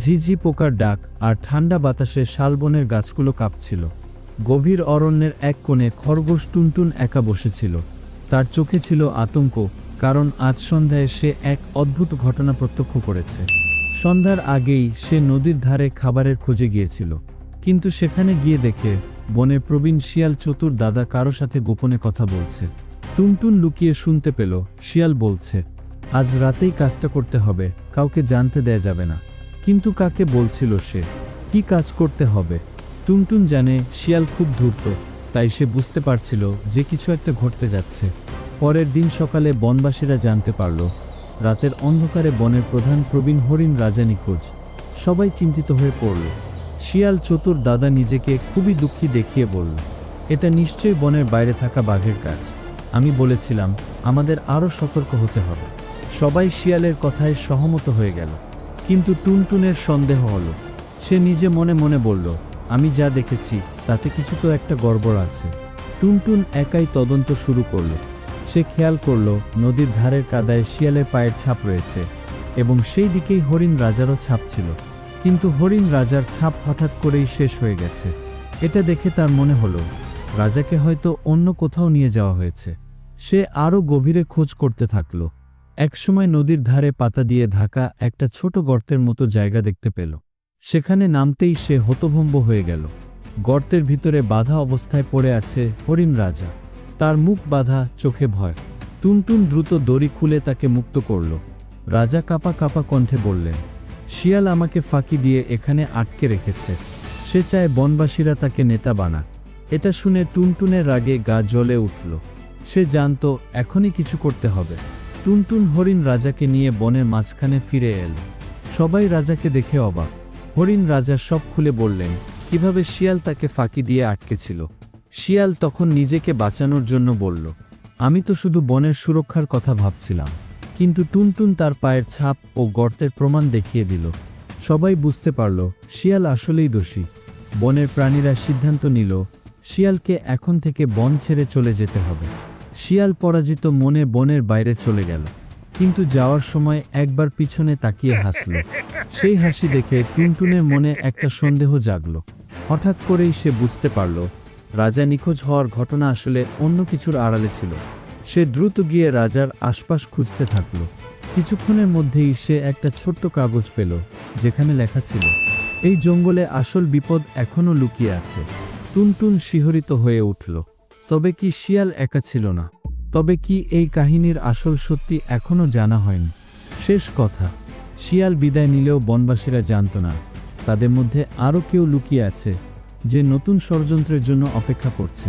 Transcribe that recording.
ঝিঝি পোকার ডাক আর ঠান্ডা বাতাসে শালবনের গাছগুলো কাঁপছিল। গভীর অরণ্যের এক কোণে খরগোশ টুনটুন একা বসেছিল। তার চোখে ছিল আতঙ্ক, কারণ আজ সন্ধ্যায় সে এক অদ্ভুত ঘটনা প্রত্যক্ষ করেছে। সন্ধ্যার আগেই সে নদীর ধারে খাবারের খোঁজে গিয়েছিল, কিন্তু সেখানে গিয়ে দেখে বনে প্রবীণ শিয়াল চতুর দাদা কারও সাথে গোপনে কথা বলছে। টুনটুন লুকিয়ে শুনতে পেল, শিয়াল বলছে, আজ রাতেই কাজটা করতে হবে, কাউকে জানতে দেয়া যাবে না। কিন্তু কাকে বলছিল সে? কি কাজ করতে হবে? টুনটুন জানে শিয়াল খুব ধূর্ত, তাই সে বুঝতে পারছিল যে কিছু একটা ঘটতে যাচ্ছে। পরের দিন সকালে বনবাসীরা জানতে পারল, রাতের অন্ধকারে বনের প্রধান প্রবীণ হরিণ রাজা নিখোঁজ সবাই চিন্তিত হয়ে পড়ল। শিয়াল চতুর দাদা নিজেকে খুবই দুঃখী দেখিয়ে বলল, এটা নিশ্চয়ই বনের বাইরে থাকা বাঘের কাজ। আমি বলেছিলাম, আমাদের আরও সতর্ক হতে হবে। সবাই শিয়ালের কথায় সহমত হয়ে গেল। কিন্তু টুনটুনের সন্দেহ হলো। সে নিজে মনে মনে বলল, আমি যা দেখেছি, তাতে কিছু তো একটা গড়বড় আছে। টুনটুন একাই তদন্ত শুরু করল। সে খেয়াল করল, নদীর ধারের কাদায় শিয়ালের পায়ের ছাপ রয়েছে এবং সেই দিকেই হরিণ রাজারও ছাপ ছিল। কিন্তু হরিণ রাজার ছাপ হঠাৎ করেই শেষ হয়ে গেছে। এটা দেখে তার মনে হলো, রাজাকে হয়তো অন্য কোথাও নিয়ে যাওয়া হয়েছে। সে আরও গভীরে খোঁজ করতে থাকল। একসময় নদীর ধারে পাতা দিয়ে ঢাকা একটা ছোট গর্তের মতো জায়গা দেখতে পেল। সেখানে নামতেই সে হতভম্ব হয়ে গেল। গর্তের ভিতরে বাধা অবস্থায় পড়ে আছে হরিণ রাজা। তার মুখ বাধা, চোখে ভয়। টুনটুন দ্রুত দড়ি খুলে তাকে মুক্ত করল। রাজা কাপা কাপা কণ্ঠে বললেন, শিয়াল আমাকে ফাঁকি দিয়ে এখানে আটকে রেখেছে। সে চায় বনবাসীরা তাকে নেতা বানাক। এটা শুনে টুনটুনের রাগে গা জ্বলে উঠল। সে জানত, এখনই কিছু করতে হবে। টুনটুন হরিণ রাজাকে নিয়ে বনের মাঝখানে ফিরে এল। সবাই রাজাকে দেখে অবাক। হরিণ রাজা সব খুলে বললেন, কীভাবে শিয়াল তাকে ফাঁকি দিয়ে আটকেছিল? শিয়াল তখন নিজেকে বাঁচানোর জন্য বলল, আমি তো শুধু বনের সুরক্ষার কথা ভাবছিলাম। কিন্তু টুনটুন তার পায়ের ছাপ ও গর্তের প্রমাণ দেখিয়ে দিল। সবাই বুঝতে পারল, শিয়াল আসলেই দোষী। বনের প্রাণীরা সিদ্ধান্ত নিল, শিয়ালকে এখন থেকে বন ছেড়ে চলে যেতে হবে। শিয়াল পরাজিত মনে বনের বাইরে চলে গেল, কিন্তু যাওয়ার সময় একবার পিছনে তাকিয়ে হাসল। সেই হাসি দেখে টুনটুনের মনে একটা সন্দেহ জাগল। হঠাৎ করেই সে বুঝতে পারল, রাজা নিখোঁজ হওয়ার ঘটনা আসলে অন্য কিছুর আড়ালে ছিল। সে দ্রুত গিয়ে রাজার আশপাশ খুঁজতে থাকল। কিছুক্ষণের মধ্যেই সে একটা ছোট্ট কাগজ পেল, যেখানে লেখা ছিল, এই জঙ্গলে আসল বিপদ এখনও লুকিয়ে আছে। টুনটুন শিহরিত হয়ে উঠল। তবে কি শিয়াল একা ছিল না? তবে কি এই কাহিনীর আসল সত্যি এখনও জানা হয়নি? শেষ কথা, শিয়াল বিদায় নিলেও বনবাসীরা জানত না। তাদের মধ্যে আরও কেউ লুকিয়ে আছে, যে নতুন ষড়যন্ত্রের জন্য অপেক্ষা করছে।